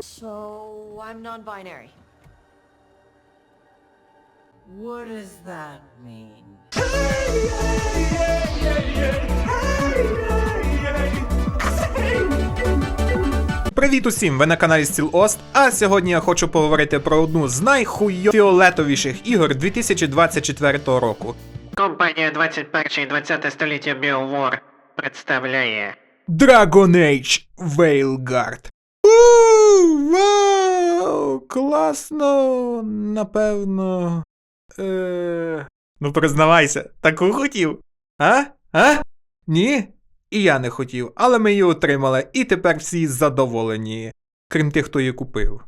I'm non-binary. What does that mean? Привіт усім! Ви на каналі Стіл Ост. А сьогодні я хочу поговорити про одну з найхуйофіолетовіших ігор 2024 року. Компанія 21 і 20 століття BioWar представляє Dragon Age Veilguard. Вау! Класно! Напевно. Е... Ну признавайся, таку хотів? А? А? Ні? І я не хотів, але ми її отримали, і тепер всі задоволені. Крім тих, хто її купив.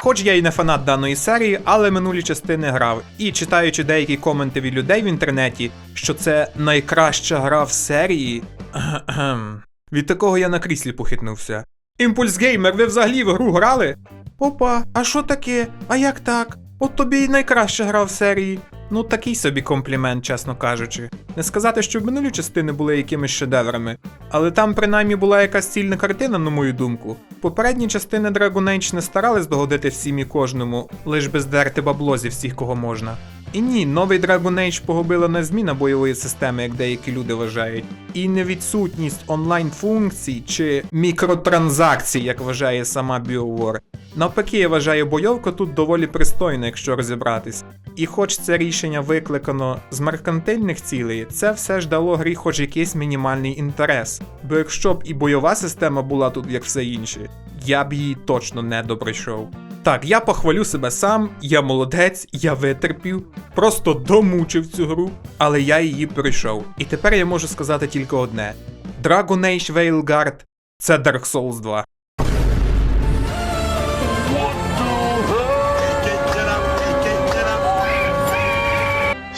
Хоч я і не фанат даної серії, але минулі частини грав, і читаючи деякі коменти від людей в інтернеті, що це найкраща гра в серії. Від такого я на кріслі похитнувся. Імпульс Геймер, ви взагалі в гру грали? Опа, а що таке? А як так? От тобі й найкраща гра в серії. Ну, такий собі комплімент, чесно кажучи. Не сказати, що минулі частини були якимись шедеврами, але там принаймні була якась цільна картина, на мою думку. Попередні частини Dragon Age не старались догодити всім і кожному, лиш би здерти бабло зі всіх, кого можна. І ні, новий Dragon Age погубила не зміна бойової системи, як деякі люди вважають, і не відсутність онлайн-функцій чи мікротранзакцій, як вважає сама BioWare. Навпаки, я вважаю, бойовка тут доволі пристойна, якщо розібратись. І хоч це рішення викликано з меркантильних цілей, це все ж дало грі хоч якийсь мінімальний інтерес. Бо якщо б і бойова система була тут, як все інше, я б її точно не добрийшов. Так, я похвалю себе сам, я молодець, я витерпів, просто домучив цю гру, але я її пройшов. І тепер я можу сказати тільки одне: Dragon Age Veilguard – це Dark Souls 2.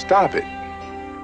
Stop it.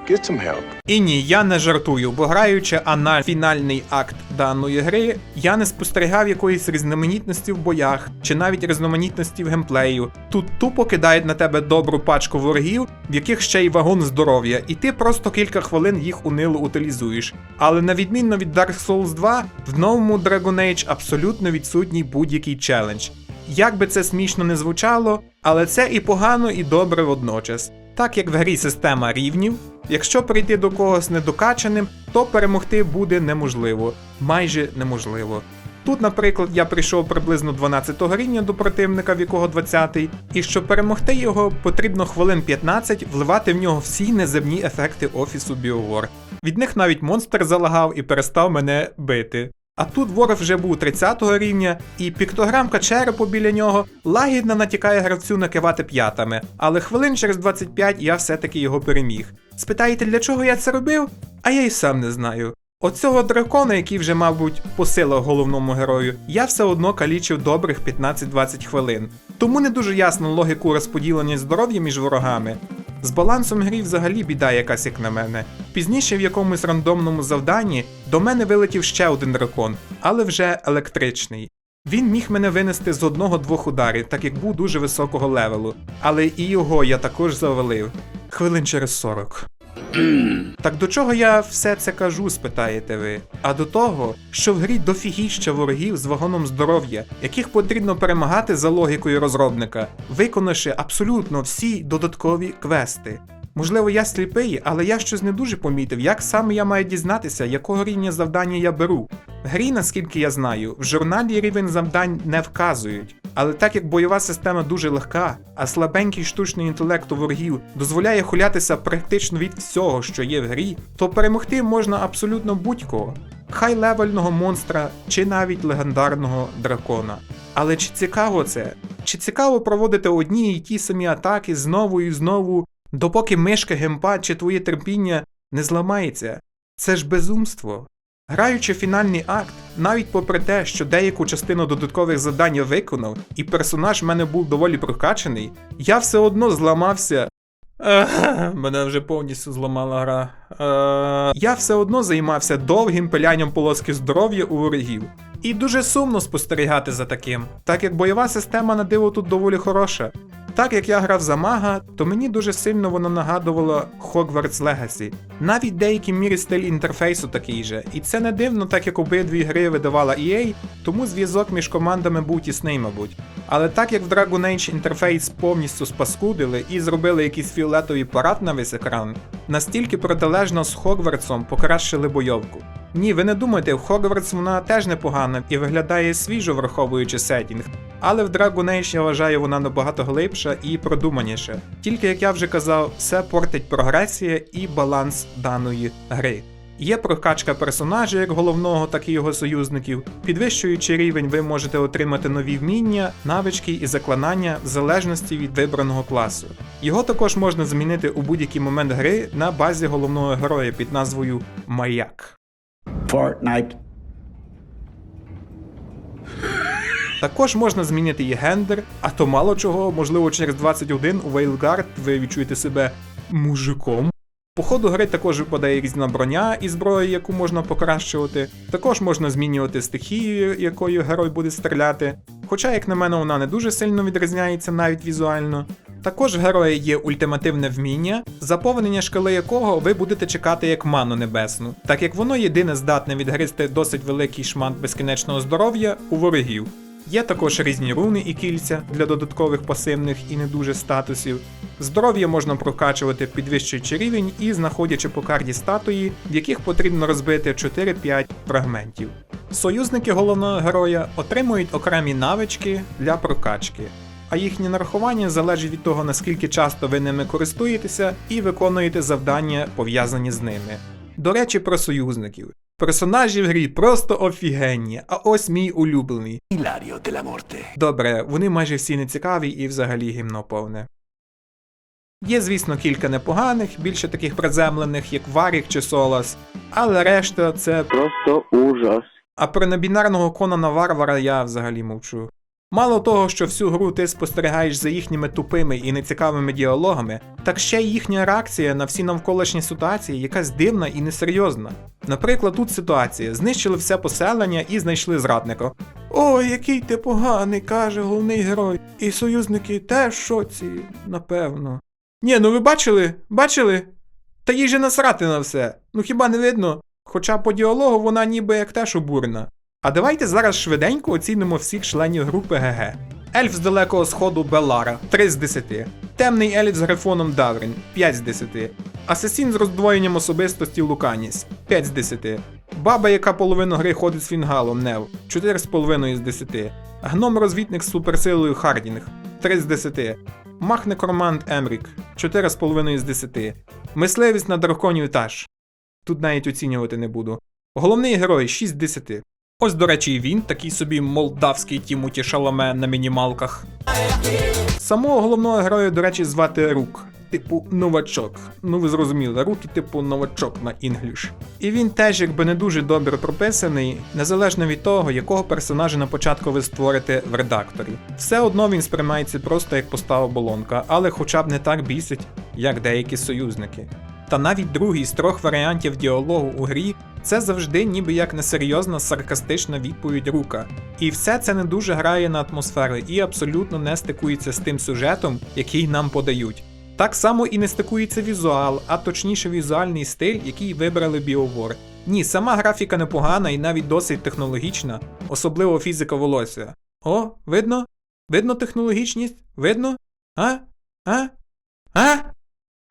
Get some help. І ні, я не жартую, бо граючи а на фінальний акт даної гри, я не спостерігав якоїсь різноманітності в боях, чи навіть різноманітності в геймплею. Тут тупо кидають на тебе добру пачку ворогів, в яких ще й вагон здоров'я, і ти просто кілька хвилин їх унило утилізуєш. Але на відмінно від Dark Souls 2, в новому Dragon Age абсолютно відсутній будь-який челендж. Як би це смішно не звучало, але це і погано, і добре водночас. Так як в грі система рівнів, якщо прийти до когось недокачаним, то перемогти буде неможливо, майже неможливо. Тут, наприклад, я прийшов приблизно 12 рівня до противника, в якого 20-й, і щоб перемогти його, потрібно хвилин 15 вливати в нього всі неземні ефекти офісу Біовор. Від них навіть монстр залагав і перестав мене бити. А тут ворог вже був 30 рівня, і піктограмка черепу біля нього лагідно натякає гравцю накивати п'ятами, але хвилин через 25 я все-таки його переміг. Спитаєте, для чого я це робив? А я й сам не знаю. Оцього дракона, який вже, мабуть, по силах головному герою, я все одно калічив добрих 15-20 хвилин. Тому не дуже ясно логіку розподілення здоров'я між ворогами. З балансом грі взагалі біда якась, як на мене. Пізніше в якомусь рандомному завданні до мене вилетів ще один дракон, але вже електричний. Він міг мене винести з одного-двох ударів, так як був дуже високого левелу, але і його я також завалив. Хвилин через 40. Так до чого я все це кажу, спитаєте ви? А до того, що в грі дофігіща ворогів з вагоном здоров'я, яких потрібно перемагати за логікою розробника, виконавши абсолютно всі додаткові квести. Можливо, я сліпий, але я щось не дуже помітив, як саме я маю дізнатися, якого рівня завдання я беру. В грі, наскільки я знаю, в журналі рівень завдань не вказують. Але так як бойова система дуже легка, а слабенький штучний інтелект у ворогів дозволяє хулятися практично від всього, що є в грі, то перемогти можна абсолютно будь-кого. Хай левельного монстра чи навіть легендарного дракона. Але чи цікаво це? Чи цікаво проводити одні і ті самі атаки знову і знову, допоки мишка геймпад чи твоє терпіння не зламається? Це ж безумство. Граючи фінальний акт, навіть попри те, що деяку частину додаткових завдань я виконав, і персонаж в мене був доволі прокачаний, я все одно зламався. Мене вже повністю зламала гра. Е, я все одно займався довгим пилянням полоски здоров'я у ворогів. І дуже сумно спостерігати за таким, так як бойова система на диво тут доволі хороша. Так як я грав за мага, то мені дуже сильно воно нагадувало Hogwarts Legacy. Навіть в деякій мірі стиль інтерфейсу такий же. І це не дивно, так як обидві гри видавала EA, тому зв'язок між командами був тісний, мабуть. Але так як в Dragon Age інтерфейс повністю спаскудили і зробили якийсь фіолетовий парад на весь екран, настільки протилежно з Хогвартсом покращили бойовку. Ні, ви не думайте, в Хогвартс вона теж непогана і виглядає свіжо, враховуючи сетінг. Але в Dragon Age я вважаю вона набагато глибша і продуманіша. Тільки як я вже казав, все портить прогресія і баланс даної гри. Є прокачка персонажа як головного, так і його союзників. Підвищуючи рівень, ви можете отримати нові вміння, навички і заклинання в залежності від вибраного класу. Його також можна змінити у будь-який момент гри на базі головного героя під назвою Маяк. Fortnite. Також можна змінити і гендер, а то мало чого, можливо, через 21 у Вейлгард ви відчуєте себе мужиком. По ходу гри також випадає різна броня і зброя, яку можна покращувати. Також можна змінювати стихію, якою герой буде стріляти. Хоча, як на мене, вона не дуже сильно відрізняється навіть візуально. Також героя є ультимативне вміння, заповнення шкали якого ви будете чекати як ману небесну, так як воно єдине здатне відгризти досить великий шмат безкінечного здоров'я у ворогів. Є також різні руни і кільця для додаткових пасивних і не дуже статусів. Здоров'я можна прокачувати підвищуючи рівень і знаходячи по карті статуї, в яких потрібно розбити 4-5 фрагментів. Союзники головного героя отримують окремі навички для прокачки, а їхнє нарахування залежить від того, наскільки часто ви ними користуєтеся і виконуєте завдання, пов'язані з ними. До речі, про союзників. Персонажі в грі просто офігенні, а ось мій улюблений. Іларіо la Morte. Добре, вони майже всі нецікаві і взагалі гімно повне. Є, звісно, кілька непоганих, більше таких приземлених, як Варік чи Солас, але решта це. Просто ужас. А про небінарного Конана Варвара я взагалі мовчу. Мало того, що всю гру ти спостерігаєш за їхніми тупими і нецікавими діалогами, так ще й їхня реакція на всі навколишні ситуації якась дивна і несерйозна. Наприклад, тут ситуація: знищили все поселення і знайшли зрадника. Ой, який ти поганий, каже головний герой. І союзники теж шоці, напевно. Ні, ну ви бачили? Бачили? Та їй же насрати на все. Ну хіба не видно? Хоча по діалогу вона ніби як теж обурена. А давайте зараз швиденько оцінимо всіх членів групи ГГ. Ельф з далекого сходу Белара 3 з 10. Темний ельф з грифоном Даврін 5 з 10. Асасін з роздвоєнням особистості Луканіс 5 з 10. Баба, яка половину гри ходить з фінгалом Нев 4,5 з 10. Гном розвідник з суперсилою Хардінг 3 з 10. Мах Емрік 4,5 з 10. Мисливець на драконів Таш. Тут навіть оцінювати не буду. Головний герой 6 з 10. Ось, до речі, і він, такий собі молдавський Тімоті Шаламе на мінімалках. Самого головного героя, до речі, звати Рук. Типу новачок. Ну ви зрозуміли, руки типу новачок на інгліш. І він теж якби не дуже добре прописаний, незалежно від того, якого персонажа на початку ви створите в редакторі. Все одно він сприймається просто як постава болонка, але хоча б не так бісить, як деякі союзники. Та навіть другий з трьох варіантів діалогу у грі це завжди ніби як несерйозна саркастична відповідь рука. І все це не дуже грає на атмосферу і абсолютно не стикується з тим сюжетом, який нам подають. Так само і не стикується візуал, а точніше візуальний стиль, який вибрали BioWare. Ні, сама графіка непогана і навіть досить технологічна, особливо фізика волосся. О, видно? Видно технологічність? Видно? А? А? А?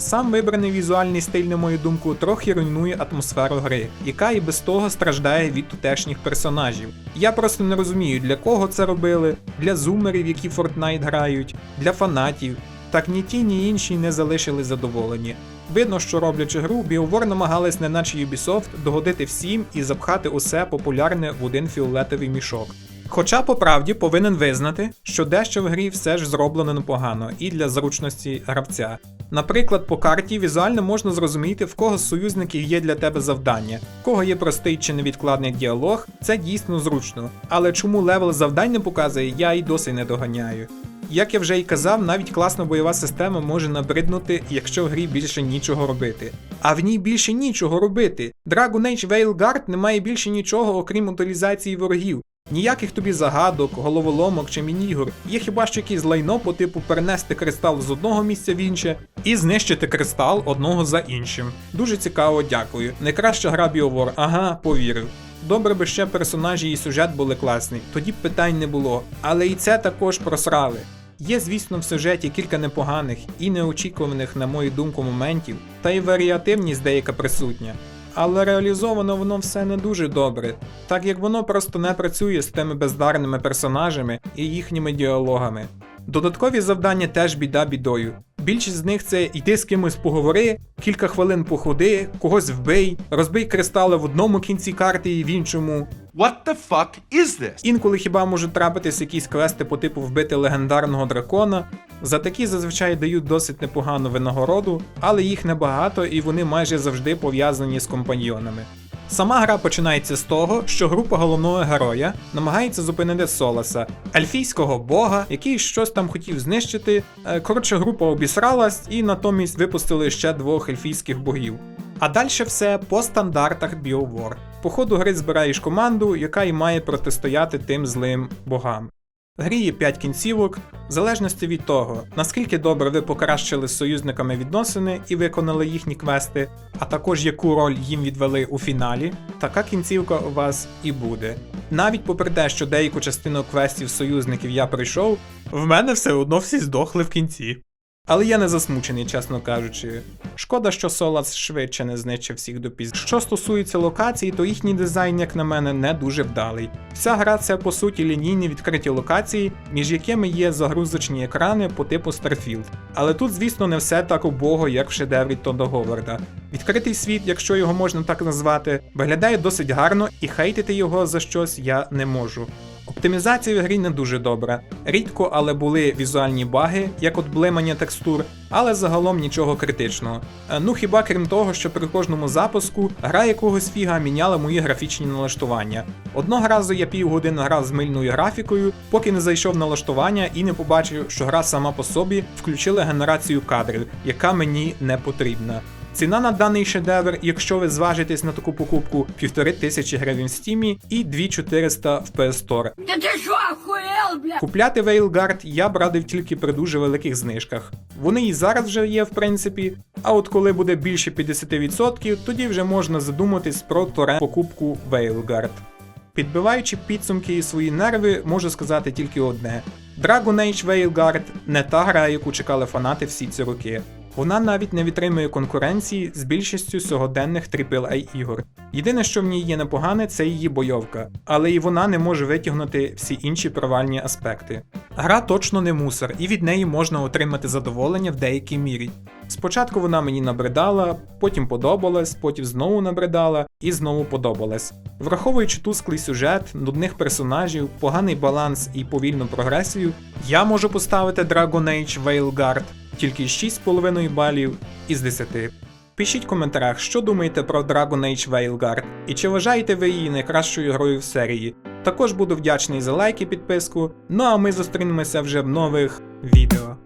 Сам вибраний візуальний стиль, на мою думку, трохи руйнує атмосферу гри, яка і без того страждає від тутешніх персонажів. Я просто не розумію, для кого це робили, для зумерів, які Fortnite грають, для фанатів. Так ні ті, ні інші не залишили задоволені. Видно, що роблячи гру, BioWare намагались, неначе Ubisoft, догодити всім і запхати усе популярне в один фіолетовий мішок. Хоча по правді повинен визнати, що дещо в грі все ж зроблено непогано і для зручності гравця. Наприклад, по карті візуально можна зрозуміти, в кого з союзників є для тебе завдання, в кого є простий чи невідкладний діалог, це дійсно зручно. Але чому левел завдань не показує, я й досі не доганяю. Як я вже й казав, навіть класна бойова система може набриднути, якщо в грі більше нічого робити. А в ній більше нічого робити. Dragon Age Veilguard не має більше нічого, окрім утилізації ворогів. Ніяких тобі загадок, головоломок чи мінігор. Є хіба що якийсь лайно по типу перенести кристал з одного місця в інше і знищити кристал одного за іншим. Дуже цікаво, дякую. Найкраща гра BioWare, ага, повірив. Добре би ще персонажі і сюжет були класні, тоді б питань не було. Але і це також просрали. Є, звісно, в сюжеті кілька непоганих і неочікуваних, на мою думку, моментів, та й варіативність деяка присутня. Але реалізовано воно все не дуже добре, так як воно просто не працює з тими бездарними персонажами і їхніми діалогами. Додаткові завдання теж біда бідою. Більшість з них це йти з кимось поговори, кілька хвилин походи, когось вбий, розбий кристали в одному кінці карти і в іншому. What the fuck is this? Інколи хіба можуть трапитись якісь квести по типу вбити легендарного дракона. За такі зазвичай дають досить непогану винагороду, але їх небагато і вони майже завжди пов'язані з компаньйонами. Сама гра починається з того, що група головного героя намагається зупинити Солоса, ельфійського бога, який щось там хотів знищити. Е, Коротше, група обісралась і натомість випустили ще двох ельфійських богів. А далі все по стандартах BioWar. По ходу гри збираєш команду, яка і має протистояти тим злим богам. Грі є 5 кінцівок, в залежності від того, наскільки добре ви покращили з союзниками відносини і виконали їхні квести, а також яку роль їм відвели у фіналі, така кінцівка у вас і буде. Навіть попри те, що деяку частину квестів союзників я пройшов, в мене все одно всі здохли в кінці. Але я не засмучений, чесно кажучи. Шкода, що Солас швидше не знищив всіх до піз. Що стосується локацій, то їхній дизайн, як на мене, не дуже вдалий. Вся гра це по суті лінійні відкриті локації, між якими є загрузочні екрани по типу Starfield. Але тут, звісно, не все так убого, як в шедеврі Тодда Говарда. Відкритий світ, якщо його можна так назвати, виглядає досить гарно і хейтити його за щось я не можу. Оптимізація в грі не дуже добра. Рідко, але були візуальні баги, як от блимання текстур, але загалом нічого критичного. Е, Ну хіба крім того, що при кожному запуску гра якогось фіга міняла мої графічні налаштування. Одного разу я півгодини грав з мильною графікою, поки не зайшов налаштування і не побачив, що гра сама по собі включила генерацію кадрів, яка мені не потрібна. Ціна на даний шедевр, якщо ви зважитесь на таку покупку, 1500 гривень в стімі і 2400 в PS Store. Да ты что, охуел, бля? Купляти Veilguard я б радив тільки при дуже великих знижках. Вони і зараз вже є, в принципі, а от коли буде більше 50%, тоді вже можна задуматись про торе покупку Veilguard. Підбиваючи підсумки і свої нерви, можу сказати тільки одне: Dragon Age Veilguard не та гра, яку чекали фанати всі ці роки. Вона навіть не витримує конкуренції з більшістю сьогоденних AAA ігор. Єдине, що в ній є непогане, це її бойовка, але і вона не може витягнути всі інші провальні аспекти. Гра точно не мусор, і від неї можна отримати задоволення в деякій мірі. Спочатку вона мені набридала, потім подобалась, потім знову набридала і знову подобалась. Враховуючи тусклий сюжет, нудних персонажів, поганий баланс і повільну прогресію, я можу поставити Dragon Age Veilguard тільки 6,5 балів із 10. Пишіть в коментарях, що думаєте про Dragon Age Veilguard і чи вважаєте ви її найкращою грою в серії. Також буду вдячний за лайк і підписку. Ну а ми зустрінемося вже в нових відео.